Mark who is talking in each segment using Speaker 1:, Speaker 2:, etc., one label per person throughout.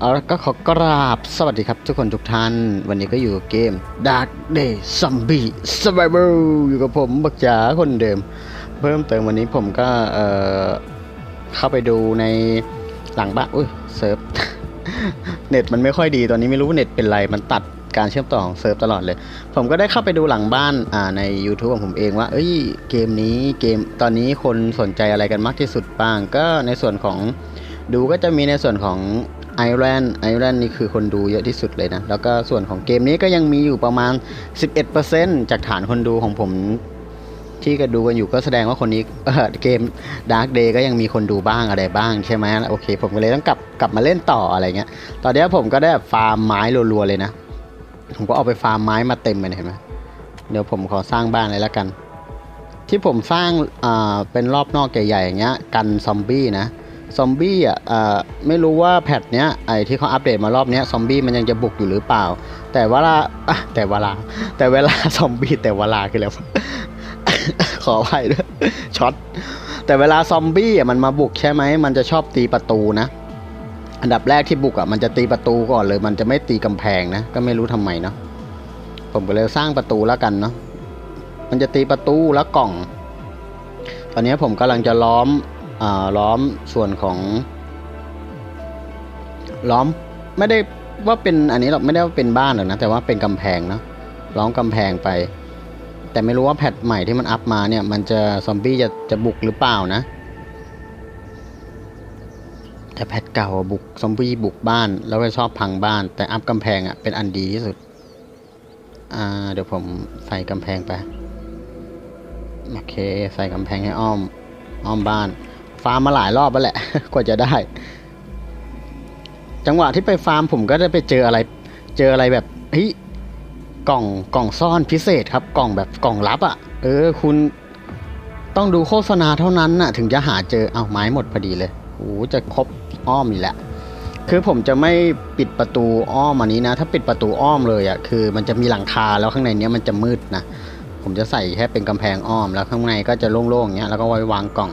Speaker 1: เอาละก็ขอกราบสวัสดีครับทุกคนทุกท่าน วันนี้ก็อยู่กับเกม Dark Day Zombie Survival อยู่กับผมบักจ๋าคนเดิม เพิ่มเติมวันนี้ผมก็เอ่อเข้าไปดูในหลังบ้านอุ้ยเซิร์ฟ เน็ตมันไม่ค่อยดีตอนนี้ไม่รู้เน็ตเป็นไรมันตัดการเชื่อมต่อของเซิร์ฟตลอดเลย ผมก็ได้เข้าไปดูหลังบ้านอ่าใน YouTube ของผมเองว่า เอ้ยเกมนี้เกมตอนนี้คนสนใจอะไรกันมากที่สุดบ้าง ก็ในส่วนของดูก็จะมีในส่วนของ ไอแลนด์ไอแลนด์นี่คือคนดูเยอะที่สุดเลยนะ แล้วก็ส่วนของเกมนี้ก็ยังมีอยู่ประมาณ 11%จากฐานคนดูของผมที่ก็ดูกันอยู่ก็แสดงว่าคนนี้เเกม Dark Day ก็ยังมีคนดูบ้างอะไรบ้างใช่ไหมโอเค ผมก็เลยต้องกลับกลับมาเล่นต่ออะไรเงี้ย ตอนนี้ผมก็ได้ฟาร์มไม้รัวๆเลยนะ ผมก็เอาไปฟาร์มไม้มาเต็มเลยเห็นไหมเดี๋ยวผมขอสร้างบ้านเลยละกัน ที่ผมสร้างอ่าเป็นรอบนอกใหญ่ๆอย่างเงี้ย กันซอมบี้นะ ซอมบี้อะไม่รู้ว่าแพทเนี้ยไอที่เขาอัปเดตมารอบเนี้ยซอมบี้มันยังจะบุกอยู่หรือเปล่า แต่เวลาแต่เวลา แต่เวลาซอมบี้แต่เวลาคืออะไรวขออภัยด้วยช็อตแต่เวลาซอมบี้อะมันมาบุกใช่ไหมมันจะชอบตีประตูนะ อันดับแรกที่บุกอะมันจะตีประตูก่อนเลย มันจะไม่ตีกำแพงนะ ก็ไม่รู้ทำไมเนาะผมก็เลยสร้างประตูแล้วกันเนาะมันจะตีประตูแล้วกล่อง ตอนนี้ผมกำลังจะล้อม ล้อมส่วนของ ล้อมไม่ได้ว่าเป็นอันนี้หรอกไม่ได้ว่าเป็นบ้านหรอกนะ แต่ว่าเป็นกำแพงเนาะล้อมกำแพงไป แต่ไม่รู้ว่าแพทใหม่ที่มันอัพมาเนี่ย มันจะซอมบี้จะจะบุกหรือเปล่านะ แต่แพทเก่าบุกซอมบี้บุกบ้าน แล้วก็ชอบพังบ้าน แต่อัพกำแพงอะเป็นอันดีที่สุด อ่า เดี๋ยวผมใส่กำแพงไป โอเค ใส่กำแพงให้อ้อม อ้อมบ้าน ฟาร์มมาหลายรอบแล้วแหละ กว่าจะได้ จังหวะที่ไปฟาร์มผมก็ได้ไปเจออะไร เจออะไรแบบเฮ้ยกล่องกล่องซ่อนพิเศษครับ กล่องแบบกล่องลับอะ่ะ เออ คุณต้องดูโฆษณาเท่านั้นน่ะ ถึงจะหาเจอเอาไม้หมดพอดีเลยโอ้จะครบอ้อมอีกแล้วคือผมจะไม่ปิดประตูอ้อมอันนี้นะ ถ้าปิดประตูอ้อมเลยอะ่ะคือ มันจะมีหลังคาแล้วข้างในเนี้ยมันจะมืดนะผมจะใส่แค่เป็นกำแพงอ้อมแล้วข้างในก็จะโล่งๆอย่างเงี้ยแล้วก็ไว้วางกล่อง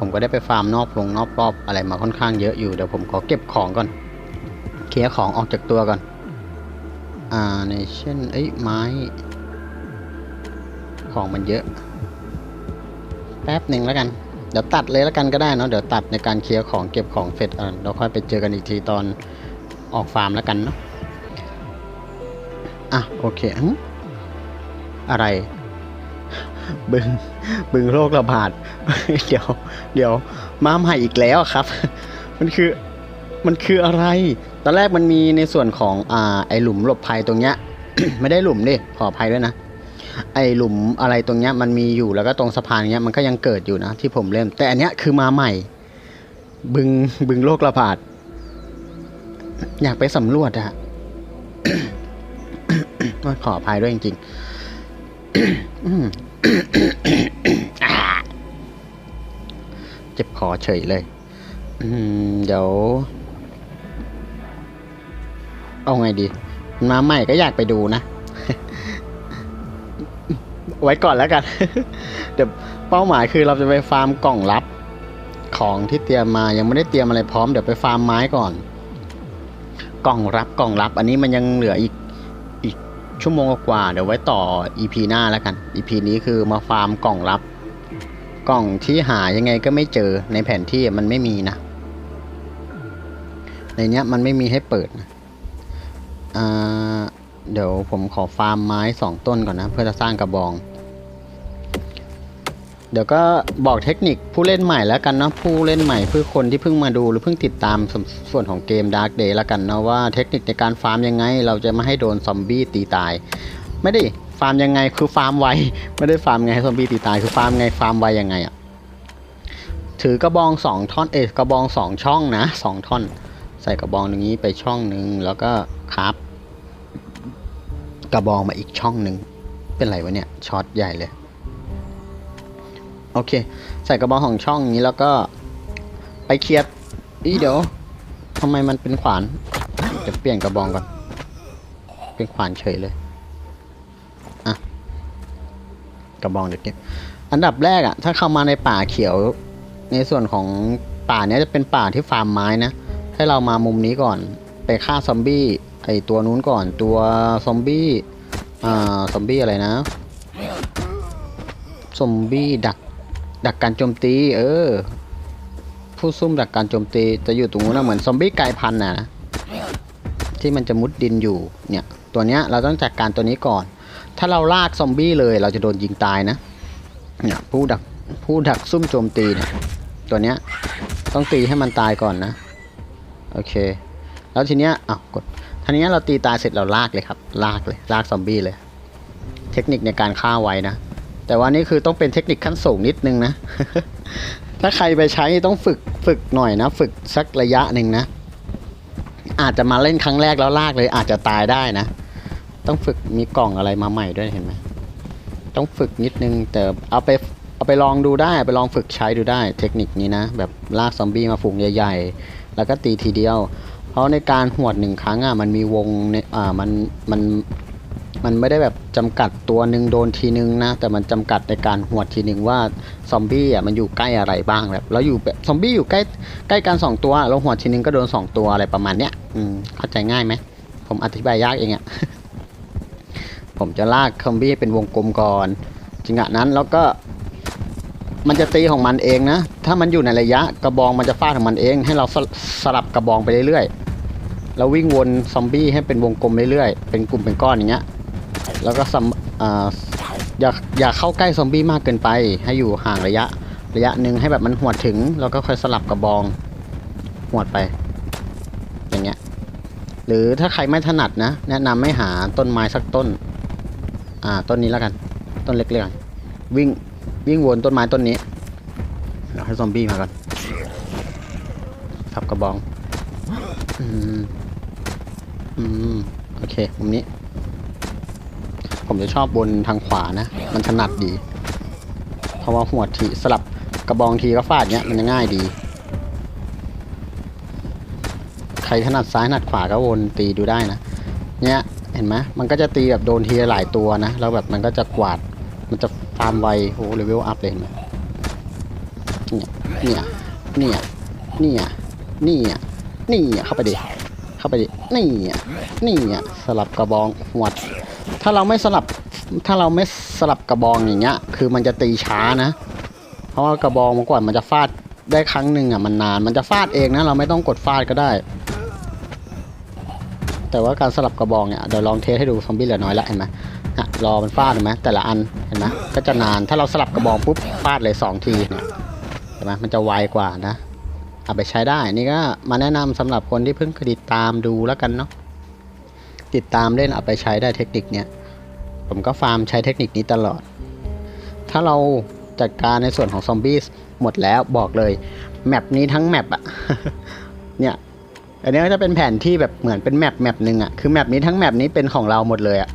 Speaker 1: ผมก็ได้ไปฟาร์มนอกลงนอกรอบอะไรมาค่อนข้างเยอะอยู่เดี๋ยวผมขอเก็บของก่อน เคลียร์ของออกจากตัวก่อน อ่าในเช่นเอ้ไม้ ของมันเยอะ แป๊บหนึ่งแล้วกัน เดี๋ยวตัดเลยแล้วกันก็ได้เนาะเดี๋ยวตัดในการเคลียร์ของเก็บของเสร็จอะเราค่อยไปเจอกันอีกทีตอนออกฟาร์มแล้วกันเนาะอะโอเคอะไรบึงบึงโรคระบาด เดี๋ยว เดี๋ยวมาใหม่อีกแล้วครับ มันคือมันคืออะไร ตอนแรกมันมีในส่วนของอ่าไอหลุมหลบภัยตรงเนี้ย ไม่ได้หลุมดิขออภัยด้วยนะ ไอหลุมอะไรตรงเนี้ยมันมีอยู่แล้วก็ตรงสะพานเนี้ยมันก็ยังเกิดอยู่นะที่ผมเล่น แต่อันเนี้ยคือมาใหม่ บึงบึงโรคระบาดอยากไปสำรวจอะขออภัยด้วยจริงๆ จ็บคอเฉยเลยเดี๋ยว เอาไงดี มาใหม่ก็อยากไปดูนะ ไว้ก่อนแล้วกัน เดี๋ยวเป้าหมายคือเราจะไปฟาร์มกล่องลับ ของที่เตรียมมายังไม่ได้เตรียมอะไรพร้อมเดี๋ยวไปฟาร์มไม้ก่อน กล่องรับกล่องรับ อันนี้มันยังเหลืออีกอีกชั่วโมงกว่าเดี๋ยวไว้ต่อ EP หน้าแล้วกัน EP นี้คือมาฟาร์มกล่องรับ กล่องที่หายังไงก็ไม่เจอในแผนที่มันไม่มีนะ ในเนี้ยมันไม่มีให้เปิดนะเดี๋ยวผมขอฟาร์มไม้สองต้นก่อนนะ เพื่อจะสร้างกระบอง เดี๋ยวก็บอกเทคนิคผู้เล่นใหม่แล้วกันเนาะผู้เล่นใหม่เพื่อคนที่เพิ่งมาดูหรือเพิ่งติดตามสส่วนของเกม Dark Day แล้วกันเนาะว่าเทคนิคในการฟาร์มยังไง เราจะไม่ให้โดนซอมบี้ตีตาย ไม่ได้ ฟาร์มยังไงคือฟาร์มไวไม่ได้ฟาร์มไงให้ซอมบี้ตีตายคือฟาร์มไงฟาร์มไวยังไงอะถือกระบองสองท่อนเอกระบองสองช่องนะสองท่อน ใส่กระบองตรงนี้ไปช่องหนึ่งแล้วก็ครับกระบองมาอีกช่องหนึ่งเป็นไรวะเนี่ยช็อตใหญ่เลยโอเค ใส่กระบองของช่องนี้แล้วก็ไปเคลียร์อีเดี๋ยวทำไมมันเป็นขวานจะเปลี่ยนกระบองก่อน เป็นขวานเฉยเลยอะ กระบองเดี๋ยวเก็บอันดับแรกอะถ้าเข้ามาในป่าเขียว ในส่วนของป่าเนี้ยจะเป็นป่าที่ฟาร์มไม้นะ ให้เรามามุมนี้ก่อน ไปฆ่าซอมบี้ไอตัวนู้นก่อนตัวซอมบี้อ่าซอมบี้อะไรนะซอมบี้ดักดักการโจมตี เออ ผู้ซุ่มดักการโจมตีจะอยู่ตรงนู้นนะเหมือนซอมบี้กลายพันธุ์นะนะที่มันจะมุดดินอยู่เนี่ยตัวเนี้ยเราต้องจัดการตัวนี้ก่อน ถ้าเราลากซอมบี้เลยเราจะโดนยิงตายนะเนี่ยผู้ดักผู้ดักซุ่มโจมตีเนี่ยตัวเนี้ยต้องตีให้มันตายก่อนนะโอเค แล้วทีเนี้ยอ้าวกดทีเนี้ยเราตีตายเสร็จเราลากเลยครับ ลากเลยลากซอมบี้เลย เทคนิคในการฆ่าไว้นะ แต่ว่านี่คือต้องเป็นเทคนิคขั้นสูงนิดนึงนะ ถ้าใครไปใช้ต้องฝึกฝึกหน่อยนะ ฝึกสักระยะหนึ่งนะ อาจจะมาเล่นครั้งแรกแล้วลากเลยอาจจะตายได้นะ ต้องฝึกมีกล่องอะไรมาใหม่ด้วยเห็นไหมต้องฝึกนิดนึงแต่เอาไปเอาไปลองดูได้ไปลองฝึกใช้ดูได้เทคนิคนี้นะ แบบลากซอมบี้มาฝูงใหญ่ๆ แล้วก็ตีทีเดียว เพราะในการหวดหนึ่งครั้งอะมันมีวงเนี่ยอ่ามันมันมันไม่ได้แบบจำกัดตัวหนึ่งโดนทีนึงนะ แต่มันจำกัดในการหวดทีนึงว่าซอมบี้อะมันอยู่ใกล้อะไรบ้างแบบเราอยู่แบบซอมบี้อยู่ใกล้ใกล้กันสองตัวเราหวดทีนึงก็โดนสองตัวอะไรประมาณเนี้ยอืมเข้าใจง่ายไหมผมอธิบายยากเองอะ ผมจะลากซอมบี้เป็นวงกลมก่อนจังหวะนั้นแล้วก็มันจะตีของมันเองนะ ถ้ามันอยู่ในระยะกระบองมันจะฟาดของมันเอง ให้เราสลสลับกระบองไปเรื่อยๆ แล้ววิ่งวนซอมบี้ให้เป็นวงกลมเรื่อยๆ เป็นกลุ่มเป็นก้อนอย่างเงี้ย แล้วก็สัมอ่าอย่าอย่าเข้าใกล้ซอมบี้มากเกินไป ให้อยู่ห่างระยะ ระยะหนึ่งให้แบบมันหวดถึง แล้วก็ค่อยสลับกระบองหวดไป อย่างเงี้ย หรือถ้าใครไม่ถนัดนะ แนะนำให้หาต้นไม้สักต้น อ่า ต้นนี้แล้วกัน ต้นเล็กๆก่อนวิ่งวิ่งวนต้นไม้ต้นนี้เดี๋ยวให้ซอมบี้มาก่อนทับกระบอง อืม อืม โอเคมุมนี้ ผมจะชอบบนทางขวานะ มันถนัดดี เพราะว่าหัวทีสลับกระบองทีก็ฟาดเนี้ยมันจะง่ายดี ใครถนัดซ้ายถนัดขวาก็วนตีดูได้นะ เนี้ย ห็นไหมมันก็จะตีแบบโดนทีหลายตัวนะแล้วแบบมันก็จะกวาดมันจะฟาร์มไวโอ้เลเวลอัพเลยเห็นไหมเนี่ยเนี่ยเนี่ยเนี่ยเนี่ยเนี่ยเข้าไปดิเข้าไปดินี่อะนี่อะสลับกระบองหวด ถ้าเราไม่สลับถ้าเราไม่สลับกระบองอย่างเงี้ย คือมันจะตีช้านะ เพราะว่ากระบองมันกว่ามันจะฟาดได้ครั้งหนึ่งอะมันนาน มันจะฟาดเองนะ เราไม่ต้องกดฟาดก็ได้ แต่ว่าการสลับกระบองเนี่ยเดี๋ยวลองเทสให้ดูซอมบี้เหลือน้อยละเห็นไหมอะรอมันฟาดเห็นไหมแต่ละอันเห็นไหมก็จะนานถ้าเราสลับกระบองปุ๊บฟาดเลยสองทีเนี่ยเห็นไหมมันจะไวกว่านะเอาไปใช้ได้นี่ก็มาแนะนำสำหรับคนที่เพิ่งติดตามดูแล้วกันเนาะติดตามเล่นเอาไปใช้ได้เทคนิคเนี้ยผมก็ฟาร์มใช้เทคนิคนี้ตลอด ถ้าเราจัดการในส่วนของซอมบี้หมดแล้วบอกเลยแมปนี้ทั้งแมปอะเนี่ย อันนี้ก็จะเป็นแผนที่แบบเหมือนเป็นแมปแมปหนึ่งอะคือแมปนี้ทั้งแมปนี้เป็นของเราหมดเลยอะ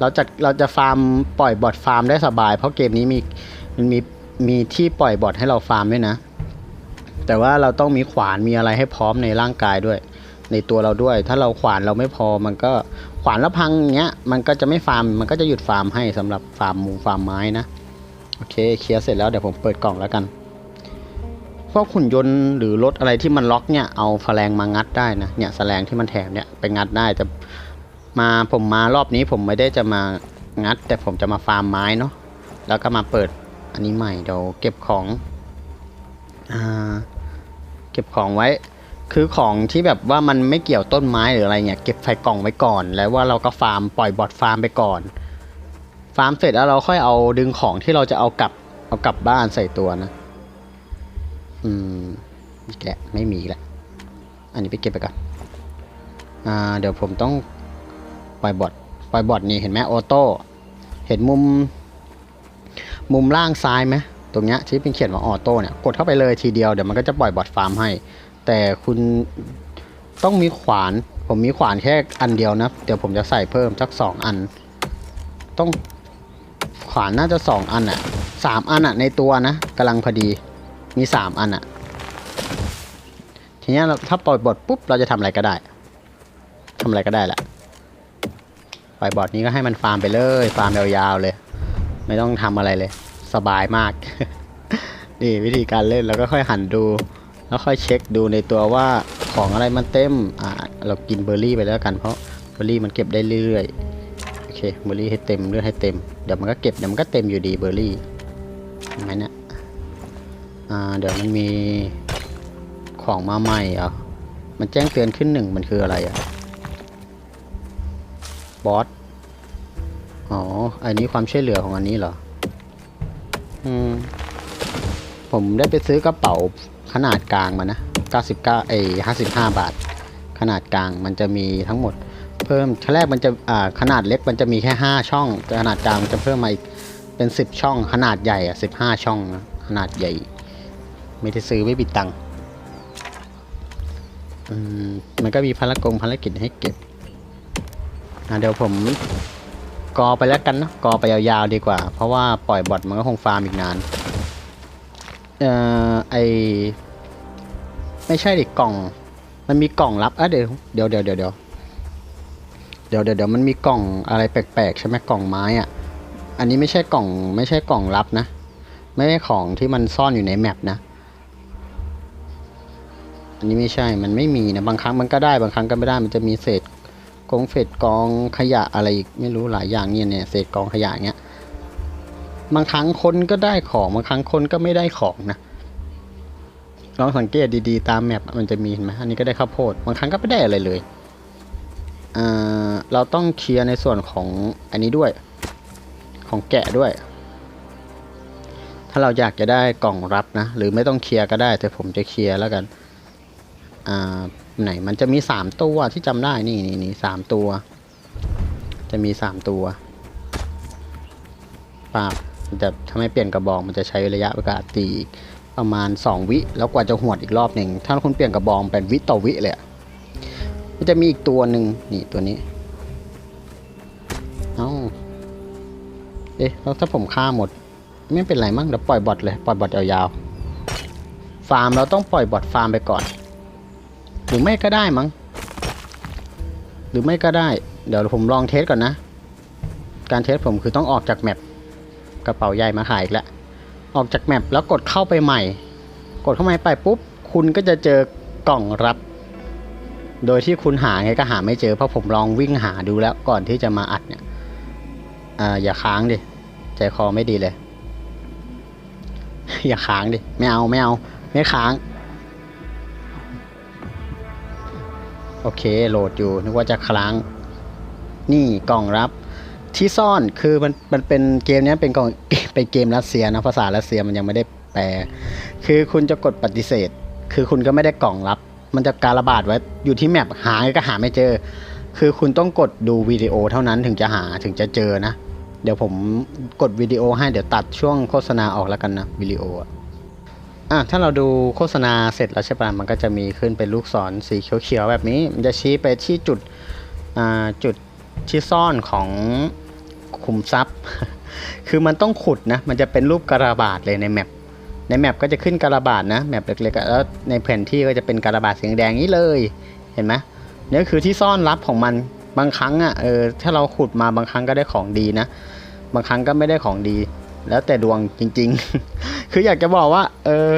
Speaker 1: เราจะเราจะฟาร์มปล่อยบอทฟาร์มได้สบาย เพราะเกมนี้มีมันมีมีที่ปล่อยบอทให้เราฟาร์มด้วยนะ แต่ว่าเราต้องมีขวานมีอะไรให้พร้อมในร่างกายด้วย ในตัวเราด้วย ถ้าเราขวานเราไม่พอมันก็ขวานแล้วพังอย่างเงี้ยมันก็จะไม่ฟาร์มมันก็จะหยุดฟาร์มให้สำหรับฟาร์มหมูฟาร์มไม้นะโอเคเคลียร์เสร็จแล้วเดี๋ยวผมเปิดกล่องแล้วกัน พวกขุนยนต์หรือรถอะไรที่มันล็อกเนี่ยเอาแฉลงมางัดได้นะเนี่ยแฉลงที่มันแถมเนี่ยไปงัดได้แต่มาผมมารอบนี้ผมไม่ได้จะมางัด แต่ผมจะมาฟาร์มไม้เนาะแล้วก็มาเปิดอันนี้ใหม่เดี๋ยวเก็บของอ่าเก็บของไว้ คือของที่แบบว่ามันไม่เกี่ยวต้นไม้หรืออะไรเนี่ยเก็บใส่กล่องไว้ก่อน แล้วว่าเราก็ฟาร์มปล่อยบอทฟาร์มไปก่อน ฟาร์มเสร็จแล้วเราค่อยเอาดึงของที่เราจะเอากลับเอากลับบ้านใส่ตัวนะ อืมอีกแล้วไม่มีแล้วอันนี้ไปเก็บไปก่อนอ่าเดี๋ยวผมต้องปล่อยบอทปล่อยบอทนี่เห็นไหมออโต้เห็นมุม มุมล่างซ้ายไหมตรงเนี้ยที่เป็นเขียนว่าออโต้เนี่ยกดเข้าไปเลยทีเดียวเดี๋ยวมันก็จะปล่อยบอทฟาร์มให้ แต่คุณต้องมีขวาน ผมมีขวานแค่อันเดียวนะ เดี๋ยวผมจะใส่เพิ่มสักสองอัน ต้องขวานน่าจะสองอันอะสามอันอะในตัวนะกำลังพอดี มีสามอันอะทีนี้เราถ้าปล่อยบอทปุ๊บเราจะทำอะไรก็ได้ทำอะไรก็ได้แหละปล่อยบอทนี้ก็ให้มันฟาร์มไปเลย ฟาร์มยาวๆเลย ไม่ต้องทำอะไรเลย สบายมาก นี่วิธีการเล่นแล้วก็ค่อยหันดู แล้วค่อยเช็คดูในตัวว่าของอะไรมันเต็มอ่าเรากินเบอร์รี่ไปแล้วกันเพราะเบอร์รี่มันเก็บได้เรื่อยๆโอเคเบอร์รี่ให้เต็มเลือดให้เต็มเดี๋ยวมันก็เก็บเดี๋ยวมันก็เต็มอยู่ดีเบอร์รี่เห็นไหมเนี่ย อ่าเดี๋ยวมันมีของมาใหม่อะมันแจ้งเตือนขึ้นหนึ่งมันคืออะไรอะบอสอ๋ออันนี้ความช่วยเหลือของอันนี้เหรออืมผมได้ไปซื้อกระเป๋าขนาดกลางมานะ 99 เอ้55 บาท ขนาดกลางมันจะมีทั้งหมด เพิ่มชั้นแรกมันจะอ่าขนาดเล็กมันจะมีแค่ 5 ช่องแต่ขนาดกลางมันจะเพิ่มมาอีกเป็น 10 ช่อง ขนาดใหญ่อะ 15 ช่องนะขนาดใหญ่ ไม่ได้ซื้อไม่บิดตังมันก็มีภารกงภารกิจให้เก็บเดี๋ยวผมกอไปแล้วกันนะกอไปยาวๆดีกว่า เพราะว่าปล่อยบอทมันก็คงฟาร์มอีกนาน เอ่อไอไม่ใช่ดิกล่อง มันมีกล่องรับอะเดี๋ยวเดี๋ยวเดี๋ยวเดี๋ยวเดี๋ยวเดี๋ยวเดี๋ยวมันมีกล่องอะไรแปลกๆใช่ไหมกล่องไม้อะอันนี้ไม่ใช่กล่องไม่ใช่กล่องรับนะ ไม่ใช่ของที่มันซ่อนอยู่ในแมปนะ อันนี้ไม่ใช่ มันไม่มีนะ บางครั้งมันก็ได้ บางครั้งก็ไม่ได้ มันจะมีเศษกองเศษกองขยะอะไรอีกไม่รู้หลายอย่างเนี่ยเนี่ยเศษกองขยะเงี้ย บางครั้งคนก็ได้ของ บางครั้งคนก็ไม่ได้ของนะ ลองสังเกตดีๆ ตามแมปมันจะมีเห็นไหมอันนี้ก็ได้ข้าวโพด บางครั้งก็ไม่ได้อะไรเลยอ่าเราต้องเคลียร์ในส่วนของอันนี้ด้วย ของแกะด้วย ถ้าเราอยากจะได้กล่องรับนะ หรือไม่ต้องเคลียร์ก็ได้ แต่ผมจะเคลียร์แล้วกัน อ่าไหนมันจะมีสามตัวที่จำได้นี่นี่นี่สามตัว จะมีสามตัวปาบแต่ถ้าไม่เปลี่ยนกระบอกมันจะใช้ระยะเวลาตีประมาณสองวิ แล้วกว่าจะหวดอีกรอบหนึ่งถ้าคุณเปลี่ยนกระบอกเป็นวิต่อวิเลยมันจะมีอีกตัวหนึ่งนี่ตัวนี้เอ้าเอ๊ะแล้วถ้าผมฆ่าหมด ไม่เป็นไรมั้งเดี๋ยวปล่อยบอทเลยปล่อยบอทยาวๆฟาร์มเราต้องปล่อยบอทฟาร์มไปก่อน รือไม่ก็ได้มั้ง หรือไม่ก็ได้ เดี๋ยวผมลองเทสก่อนนะ การเทสผมคือต้องออกจากแมปกระเป๋าใหญ่มาขายอีกแล้ว ออกจากแมปแล้วกดเข้าไปใหม่ กดเข้าไปไปปุ๊บ คุณก็จะเจอกล่องรับ โดยที่คุณหาไงก็หาไม่เจอ เพราะผมลองวิ่งหาดูแล้วก่อนที่จะมาอัดเนี่ยอ่าอย่าค้างดิ ใจคอไม่ดีเลย อย่าค้างดิ ไม่เอาไม่เอา ไม่ค้าง โอเคโหลดอยู่นึกว่าจะค้างนี่กล่องรับที่ซ่อนคือมันมันเป็นเกมนี้เป็นกล่องเป็นเกมรัสเซียนะภาษารัสเซียมันยังไม่ได้แปล คือคุณจะกดปฏิเสธ คือคุณก็ไม่ได้กล่องรับ มันจะการระบาดไว้อยู่ที่แมปหาก็หาไม่เจอ คือคุณต้องกดดูวิดีโอเท่านั้นถึงจะหาถึงจะเจอนะ เดี๋ยวผมกดวิดีโอให้เดี๋ยวตัดช่วงโฆษณาออกแล้วกันนะวิดีโอ อะถ้าเราดูโฆษณาเสร็จแล้วใช่ปะมันก็จะมีขึ้นเป็นลูกศรสีเขียวๆแบบนี้ มันจะชี้ไปที่จุดอ่าจุดที่ซ่อนของขุมทรัพย์ คือมันต้องขุดนะ มันจะเป็นรูปกระบาดเลยในแมป ในแมปก็จะขึ้นกระบาดนะ แมปเล็กๆ แล้วในแผนที่ก็จะเป็นกระบาดสีแดงนี้เลย เห็นไหมนี่คือที่ซ่อนลับของมัน บางครั้งอะ เออ ถ้าเราขุดมาบางครั้งก็ได้ของดีนะ บางครั้งก็ไม่ได้ของดี แล้วแต่ดวงจริง ๆ คืออยากจะบอกว่า เออ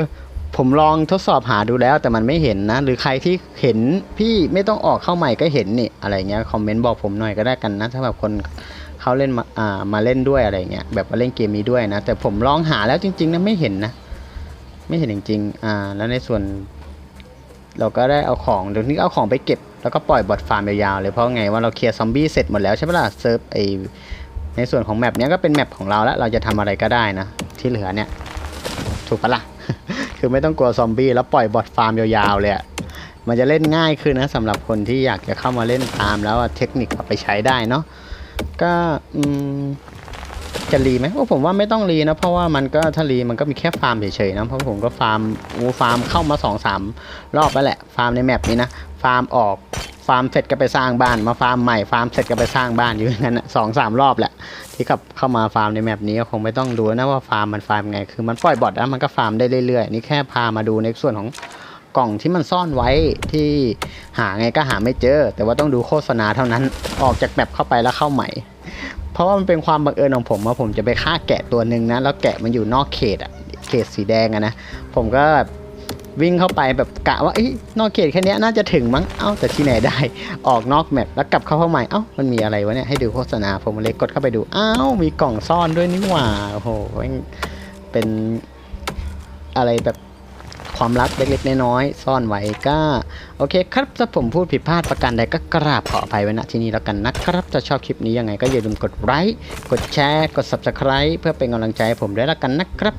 Speaker 1: ผมลองทดสอบหาดูแล้วแต่มันไม่เห็นนะ หรือใครที่เห็นพี่ไม่ต้องออกเข้าใหม่ก็เห็นนี่อะไรเงี้ยคอมเมนต์บอกผมหน่อยก็ได้กันนะถ้าแบบคนเขาเล่นมาอ่ามาเล่นด้วยอะไรเงี้ยแบบมาเล่นเกมนี้ด้วยนะ แต่ผมลองหาแล้วจริงๆนะไม่เห็นนะ ไม่เห็นจริงๆอ่าแล้วในส่วน เราก็ได้เอาของเดี๋ยวนี้เอาของไปเก็บ แล้วก็ปล่อยบอทฟาร์มยาวๆเลยเพราะไงว่าเราเคลียร์ซอมบี้เสร็จหมดแล้วใช่ปะล่ะเซิร์ฟไอ ในส่วนของแมปเนี้ยก็เป็นแมปของเราแล้วเราจะทำอะไรก็ได้นะ ที่เหลือเนี่ย ถูกปะล่ะ คือไม่ต้องกลัวซอมบี้แล้วปล่อยบอทฟาร์มยาวๆเลยมันจะเล่นง่ายขึ้นนะสำหรับคนที่อยากจะเข้ามาเล่นตามแล้วเทคนิคเอาไปใช้ได้เนาะก็อืมจะรีไหมว่าผมว่าไม่ต้องรีนะ เพราะว่ามันก็ถ้ารีมันก็มีแค่ฟาร์มเฉยๆนะเพราะผมก็ฟาร์มอูฟาร์มเข้ามาสองสามรอบแล้วแหละ ฟาร์มในแมปนี้นะ ฟาร์มออก ฟาร์มเสร็จก็ไปสร้างบ้าน มาฟาร์มใหม่ฟาร์มเสร็จก็ไปสร้างบ้านอยู่อย่างนั้นสองสามรอบแหละที่ขับเข้ามาฟาร์มในแมปนี้ก็คงไม่ต้องดูนะว่าฟาร์มมันฟาร์มไงคือมันปล่อยบอทแล้วมันก็ฟาร์มได้เรื่อยๆนี่แค่พามาดูในส่วนของกล่องที่มันซ่อนไว้ที่หาไงก็หาไม่เจอ แต่ว่าต้องดูโฆษณาเท่านั้นออกจากแมปเข้าไปแล้วเข้าใหม่ เพราะว่ามันเป็นความบังเอิญของผมว่าผมจะไปฆ่าแกะตัวหนึ่งนะแล้วแกะมันอยู่นอกเขตอะเขตสีแดงอะนะผมก็ วิ่งเข้าไปแบบกะว่าอ้นอกเขตแค่เนี้ยน่าจะถึงมั้ง เอ้าแต่ที่ไหนได้ ออกนอกแมปแล้วกลับเข้าเข้าใหม่ เอ้ามันมีอะไรวะเนี่ย ให้ดูโฆษณาผมเลยกดเข้าไปดู อ้าวมีกล่องซ่อนด้วยนี่หว่า โอ้โหเป็นอะไรแบบ ความลับเล็กๆ น้อยๆซ่อนไว้ก็โอเคครับถ้าผมพูดผิดพลาดประการใดก็กราบขออภัยไว้ณที่นี้แล้วกันนะครับถ้าชอบคลิปนี้ยังไงก็อย่าลืมกดไลค์กดแชร์ กด subscribe เพื่อเป็นกำลังใจให้ผมด้วยแล้วกันนะครับ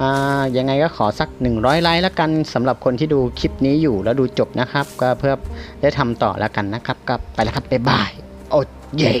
Speaker 1: อ่ายังไงก็ขอสัก 100 ไลค์แล้วกันสำหรับคนที่ดูคลิปนี้อยู่แล้วดูจบนะครับ ก็เพื่อได้ทำต่อแล้วกันนะครับก็ไปแล้วครับบ๊ายบายโอ้เย่